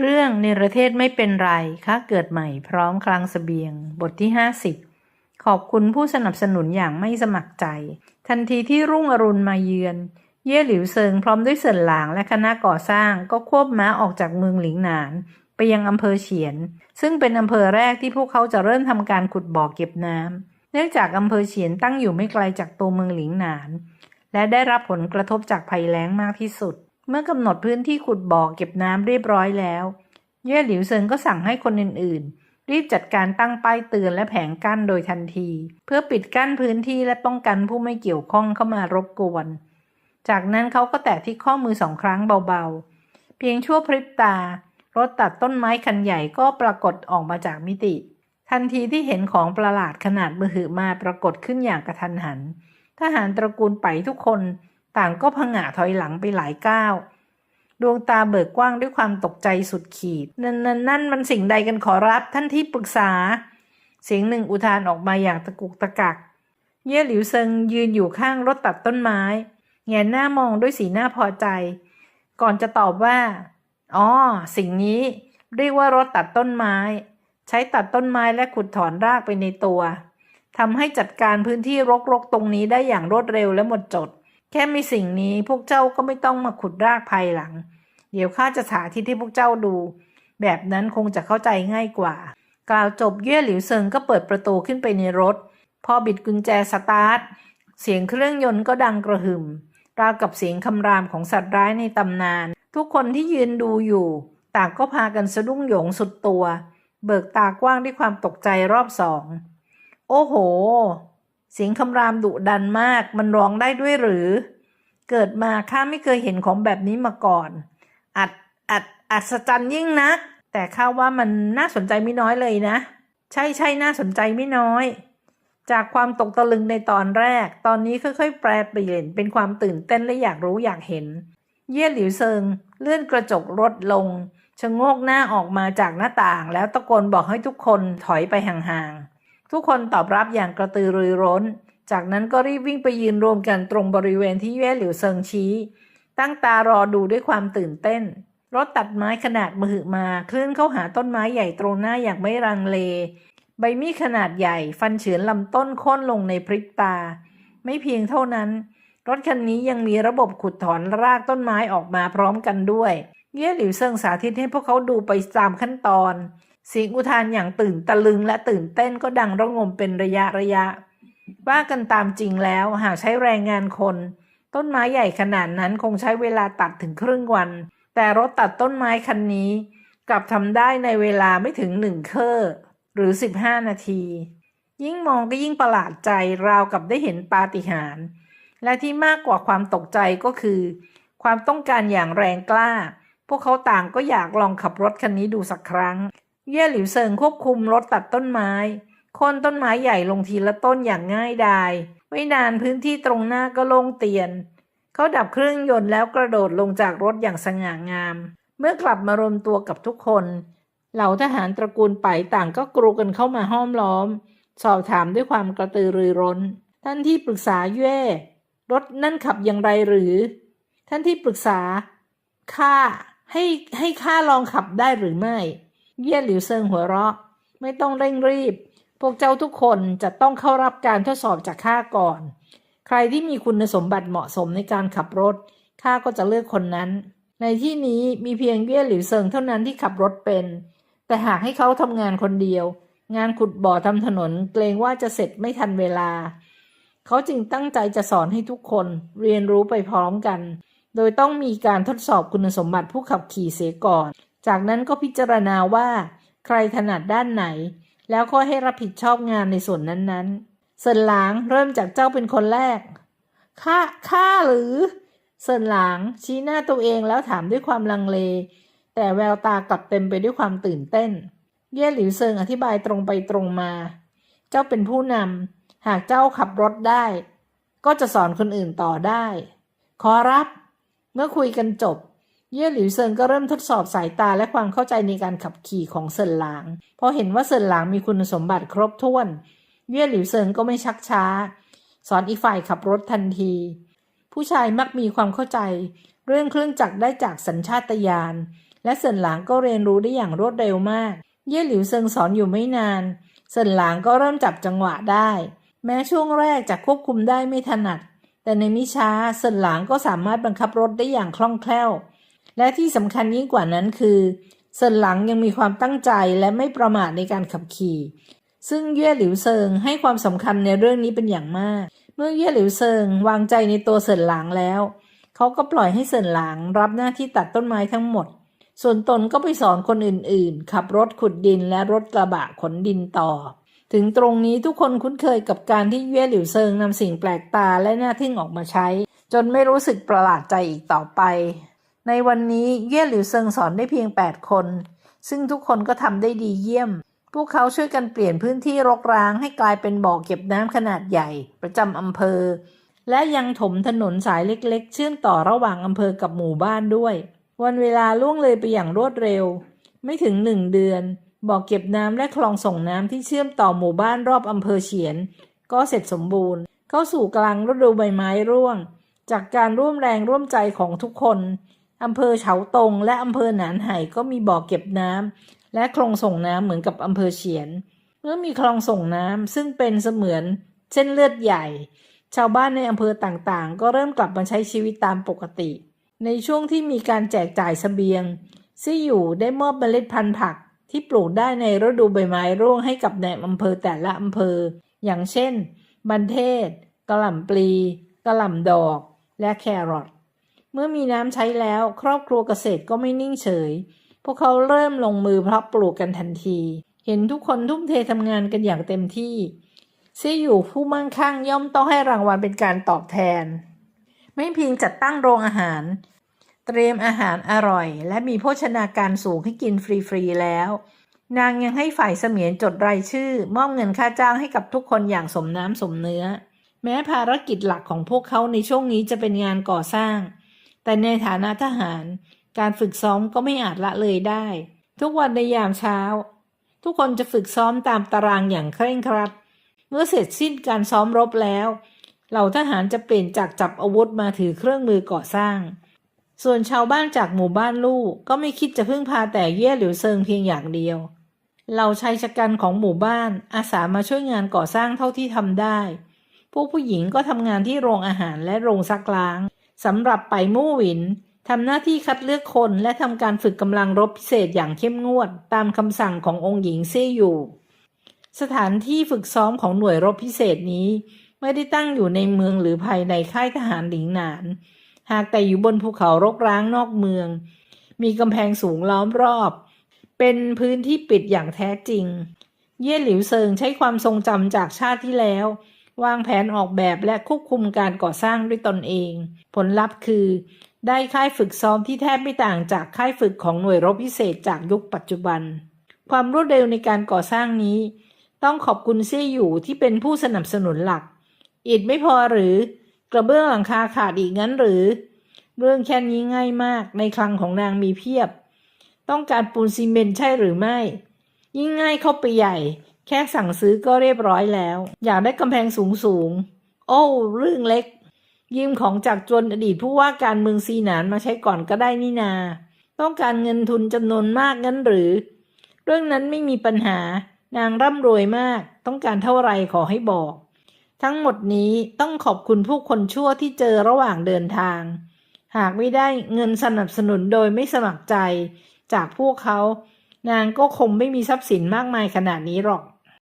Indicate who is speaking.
Speaker 1: เรื่องในประเทศไม่เป็นไรค่าเกิดใหม่พร้อมคลังเสบียง บทที่ 50 ขอบคุณผู้สนับสนุนอย่างไม่สมัครใจ ทันทีที่รุ่งอรุณมาเยือน เย่หลิวเซิงพร้อมด้วยเซินหลางและคณะก่อสร้างก็ควบม้าออกจากเมืองหลิงหนาน ไปยังอำเภอเฉียน ซึ่งเป็นอำเภอแรกที่พวกเขาจะเริ่มทำการขุดบ่อเก็บน้ำเนื่องจากอำเภอเฉียนตั้งอยู่ไม่ไกลจากตัวเมืองหลิงหนาน และได้รับผลกระทบจากภัยแล้งมากที่สุด เมื่อกำหนดพื้นที่ขุดบ่อเก็บน้ำเรียบร้อยแล้ว เย่หลิวเซิงก็สั่งให้คนอื่นๆ รีบจัดการตั้งป้ายเตือนและแผงกั้นโดยทันที เพื่อปิดกั้นพื้นที่และป้องกันผู้ไม่เกี่ยวข้องเข้ามารบกวน จากนั้นเขาก็แตะที่ข้อมือสองครั้งเบาๆ เพียงชั่วพริบตา รถตัดต้นไม้คันใหญ่ก็ปรากฏออกมาจากมิติ ทันทีที่เห็นของประหลาดขนาดมือหือมาปรากฏขึ้นอย่างกระทันหันทหารตระกูลไปทุกคน ต่างก็ผงะถอยหลังไปหลายก้าว ดวงตาเบิกกว้างด้วยความตกใจสุดขีด นั่นนั่นนั่นมันสิ่งใดกันขอรับท่านที่ปรึกษา เสียงหนึ่งอุทานออกมาอย่างตะกุกตะกัก เย่หลิวเซิงยืนอยู่ข้างรถตัดต้นไม้ แงนหน้ามองด้วยสีหน้าพอใจ ก่อนจะตอบว่า อ๋อ สิ่งนี้ เรียกว่ารถตัดต้นไม้ ใช้ตัดต้นไม้และขุดถอนรากไปในตัวทำให้จัดการพื้นที่รกๆตรงนี้ได้อย่างรวดเร็วและหมดจด แค่มีสิ่งนี้พวกเจ้าก็ไม่ต้องมาขุดรากภายหลัง เดี๋ยวข้าจะสาธิตให้พวกเจ้าดู แบบนั้นคงจะเข้าใจง่ายกว่า กล่าวจบเย่หลิวเซิงก็เปิดประตูขึ้นไปในรถ พอบิดกุญแจสตาร์ท เสียงเครื่องยนต์ก็ดังกระหึ่ม ราวกับเสียงคำรามของสัตว์ร้ายในตำนาน ทุกคนที่ยืนดูอยู่ ต่างก็พากันสะดุ้งโหยงสุดตัว เบิกตากว้างด้วยความตกใจรอบสอง โอ้โห เสียงคำรามดุดันมาก มันร้องได้ด้วยหรือ เกิดมาข้าไม่เคยเห็นของแบบนี้มาก่อน อัด อัด อัศจรรย์ยิ่งนัก แต่ข้าว่ามันน่าสนใจไม่น้อยเลยนะ ใช่ใช่น่าสนใจไม่น้อย จากความตกตะลึงในตอนแรก ตอนนี้ค่อยๆ แปรเปลี่ยน เป็นความตื่นเต้นและอยากรู้อยากเห็น เย่หลิวเซิง เลื่อนกระจกรถลงชะโงกหน้าออกมาจากหน้าต่าง แล้วตะโกนบอกให้ทุกคนถอยไปห่างๆ ทุกคนตอบรับอย่างกระตือรือร้น จากนั้นก็รีบวิ่งไปยืนรวมกันตรงบริเวณที่เย่หลิวเซิงชี้ ตั้งตารอดูด้วยความตื่นเต้น รถตัดไม้ขนาดมหึมาเคลื่อนเข้าหาต้นไม้ใหญ่ตรงหน้าอย่างไม่รังเล ใบมีดขนาดใหญ่ ฟันเฉือนลำต้นโค่นลงในพริบตา ไม่เพียงเท่านั้น รถคันนี้ยังมีระบบขุดถอนรากต้นไม้ออกมาพร้อมกันด้วย เย่หลิวเซิงสาธิตให้พวกเขาดูไปตามขั้นตอน เสียงอุทานอย่างตื่นตะลึงและตื่นเต้นก็ดังระงมเป็นระยะระยะ ว่ากันตามจริงแล้วหากใช้แรงงานคน ต้นไม้ใหญ่ขนาดนั้นคงใช้เวลาตัดถึงครึ่งวัน แต่รถตัดต้นไม้คันนี้ กลับทำได้ในเวลาไม่ถึงหนึ่งเคอหรือ 15 นาที ยิ่งมองก็ยิ่งประหลาดใจราวกับได้เห็นปาฏิหาริย์และที่มากกว่าความตกใจก็คือ ความต้องการอย่างแรงกล้า พวกเขาต่างก็อยากลองขับรถคันนี้ดูสักครั้ง เย่หลิวเซิงควบคุมรถตัดต้นไม้โค่นต้นไม้ใหญ่ลงทีละต้นอย่างง่ายดายไม่นานพื้นที่ตรงหน้าก็โล่งเตียน เขาดับเครื่องยนต์แล้วกระโดดลงจากรถอย่างสง่างาม เมื่อกลับมารวมตัวกับทุกคน เหล่าทหารตระกูลไปต่างก็กรูกันเข้ามาห้อมล้อม สอบถามด้วยความกระตือรือร้น ท่านที่ปรึกษาเย่รถนั่นขับอย่างไรหรือ ท่านที่ปรึกษาข้าให้ให้ข้าลองขับได้หรือไม่ เยี่ยหลิวเซิงหัวเราะ ไม่ต้องเร่งรีบ พวกเจ้าทุกคนจะต้องเข้ารับการทดสอบจากข้าก่อน ใครที่มีคุณสมบัติเหมาะสมในการขับรถข้าก็จะเลือกคนนั้น ในที่นี้มีเพียงเยี่ยหลิวเซิงเท่านั้นที่ขับรถเป็น แต่หากให้เขาทำงานคนเดียว งานขุดบ่อทำถนนเกรงว่าจะเสร็จไม่ทันเวลา เขาจึงตั้งใจจะสอนให้ทุกคนเรียนรู้ไปพร้อมกัน โดยต้องมีการทดสอบคุณสมบัติผู้ขับขี่เสียก่อน จากนั้นก็พิจารณาว่า ใครถนัดด้านไหน แล้วก็ให้รับผิดชอบงานในส่วนนั้นๆ เซินหลางเริ่มจากเจ้าเป็นคนแรกข้าข้าหรือ เซินหลางชี้หน้าตัวเองแล้วถามด้วยความลังเล แต่แววตากลับเต็มไปด้วยความตื่นเต้น เย่หลิวเซิงอธิบายตรงไปตรงมา เจ้าเป็นผู้นำหากเจ้าขับรถได้ ก็จะสอนคนอื่นต่อได้ ขอรับ เมื่อคุยกันจบ เย่หลิวเซิงก็เริ่มทดสอบสายตาและความเข้าใจในการขับขี่ของเซินหลางพราะเห็นว่าเซินหลางมีคุณสมบัติครบถ้วน เย่หลิวเซิงก็ไม่ชักช้า สอนอีกฝ่ายขับรถทันที ผู้ชายมักมีความเข้าใจ เรื่องเครื่องจักรได้จากสัญชาตญาณ และเซินหลางก็เรียนรู้ได้อย่างรวดเร็วมาก เย่หลิวเซิงสอนอยู่ไม่นาน เซินหลางก็เริ่มจับจังหวะได้ แม้ช่วงแรกจะควบคุมได้ไม่ถนัด แต่ในมิช้าเซินหลางก็สามารถบังคับรถได้อย่างคล่องแคล่ว และที่สำคัญยิ่งกว่านั้นคือเซินหลังยังมีความตั้งใจและไม่ประมาทในการขับขี่ ซึ่งเย่หลิวเซิงให้ความสำคัญในเรื่องนี้เป็นอย่างมาก เมื่อเย่หลิวเซิงวางใจในตัวเซินหลางแล้ว เขาก็ปล่อยให้เซินหลางรับหน้าที่ตัดต้นไม้ทั้งหมด ส่วนตนก็ไปสอนคนอื่นๆ ขับรถขุดดินและรถกระบะขนดินต่อ ถึงตรงนี้ทุกคนคุ้นเคยกับการที่เย่หลิวเซิงนำสิ่งแปลกตาและน่าทึ่งออกมาใช้ จนไม่รู้สึกประหลาดใจอีกต่อไป ในวันนี้เย่หลิวเซิงสอนได้เพียง 8 คน ซึ่งทุกคนก็ทำได้ดีเยี่ยม พวกเขาช่วยกันเปลี่ยนพื้นที่รกร้างให้กลายเป็นบ่อเก็บน้ำขนาดใหญ่ ประจำอำเภอ และยังถมถนนสายเล็กๆ เชื่อมต่อระหว่างอำเภอกับหมู่บ้านด้วย วันเวลาล่วงเลยไปอย่างรวดเร็ว ไม่ถึงหนึ่งเดือน บ่อเก็บน้ำและคลองส่งน้ำที่เชื่อมต่อหมู่บ้านรอบอำเภอเฉียน ก็เสร็จสมบูรณ์ เข้าสู่กลางฤดูใบไม้ร่วง จากการร่วมแรงร่วมใจของทุกคน อำเภอเฉาตง และอำเภอหนานไห่ก็มีบ่อเก็บน้ำและคลองส่งน้ำเหมือนกับอำเภอเฉียน เมื่อมีคลองส่งน้ำซึ่งเป็นเสมือนเส้นเลือดใหญ่ ชาวบ้านในอำเภอต่างๆ ก็เริ่มกลับมาใช้ชีวิตตามปกติ ในช่วงที่มีการแจกจ่ายเสบียงซี่อยู่ได้มอบเมล็ดพันธุ์ผักที่ปลูกได้ในฤดูใบไม้ร่วงให้กับในอำเภอแต่ละอำเภอ อย่างเช่น บันเทศกระหล่ำปลีกระหล่ำดอก และแครอท เมื่อมีน้ำใช้แล้ว ครอบครัวเกษตรก็ไม่นิ่งเฉย พวกเขาเริ่มลงมือเพาะปลูกกันทันที เห็นทุกคนทุ่มเททำงานกันอย่างเต็มที่ซีอยู่ผู้มั่งคั่งย่อมต้องให้รางวัลเป็นการตอบแทน ไม่เพียงจัดตั้งโรงอาหาร เตรียมอาหารอร่อย และมีโภชนาการสูงให้กินฟรีๆแล้ว นางยังให้ฝ่ายเสมียนจดรายชื่อ มอบเงินค่าจ้างให้กับทุกคนอย่างสมน้ำสมเนื้อ แม้ภารกิจหลักของพวกเขาในช่วงนี้จะเป็นงานก่อสร้าง แต่ในฐานะทหาร การฝึกซ้อมก็ไม่อาจละเลยได้ ทุกวันในยามเช้า ทุกคนจะฝึกซ้อมตามตารางอย่างเคร่งครัด เมื่อเสร็จสิ้นการซ้อมรบแล้ว เหล่าทหารจะเปลี่ยนจากจับอาวุธมาถือเครื่องมือก่อสร้าง ส่วนชาวบ้านจากหมู่บ้านลู่ก็ไม่คิดจะพึ่งพาแต่เย่หลิวเซิงเพียงอย่างเดียวเหล่าชายชะกันของหมู่บ้านอาสามาช่วยงานก่อสร้างเท่าที่ทำได้ พวกผู้หญิงก็ทำงานที่โรงอาหารและโรงซักล้าง สำหรับไปมู่หวินทำหน้าที่คัดเลือกคนและทำการฝึกกำลังรบพิเศษอย่างเข้มงวด ตามคำสั่งขององค์หญิงเซ่อยู่ สถานที่ฝึกซ้อมของหน่วยรบพิเศษนี้ ไม่ได้ตั้งอยู่ในเมืองหรือภายในค่ายทหารหลิงหนาน หากแต่อยู่บนภูเขารกร้างนอกเมือง มีกำแพงสูงล้อมรอบ เป็นพื้นที่ปิดอย่างแท้จริง เย่หลิวเซิงใช้ความทรงจำจากชาติที่แล้ว วางแผนออกแบบและควบคุมการก่อสร้างด้วยตนเอง ผลลัพธ์คือ ได้ค่ายฝึกซ้อมที่แทบไม่ต่างจากค่ายฝึกของหน่วยรบพิเศษจากยุคปัจจุบัน ความรวดเร็วในการก่อสร้างนี้ ต้องขอบคุณเซี่ยอยู่ที่เป็นผู้สนับสนุนหลัก อิฐไม่พอหรือกระเบื้องหลังคาขาดอีกงั้นหรือ เรื่องแค่นี้ง่ายมากในคลังของนางมีเพียบ ต้องการปูนซีเมนต์ใช่หรือไม่ ยิ่งง่ายเข้าไปใหญ่ แค่สั่งซื้อก็เรียบร้อยแล้ว อยากได้กำแพงสูงสูงๆโอ้เรื่องเล็ก ยืมของจากจวนอดีตผู้ว่าการเมืองซีหนานมาใช้ก่อนก็ได้นี่นา ต้องการเงินทุนจำนวนมากงั้นหรือ เรื่องนั้นไม่มีปัญหานางร่ำรวยมาก ต้องการเท่าไรขอให้บอก ทั้งหมดนี้ต้องขอบคุณผู้คนชั่วที่เจอระหว่างเดินทาง หากไม่ได้เงินสนับสนุนโดยไม่สมัครใจ จากพวกเขา นางก็คงไม่มีทรัพย์สินมากมายขนาดนี้หรอก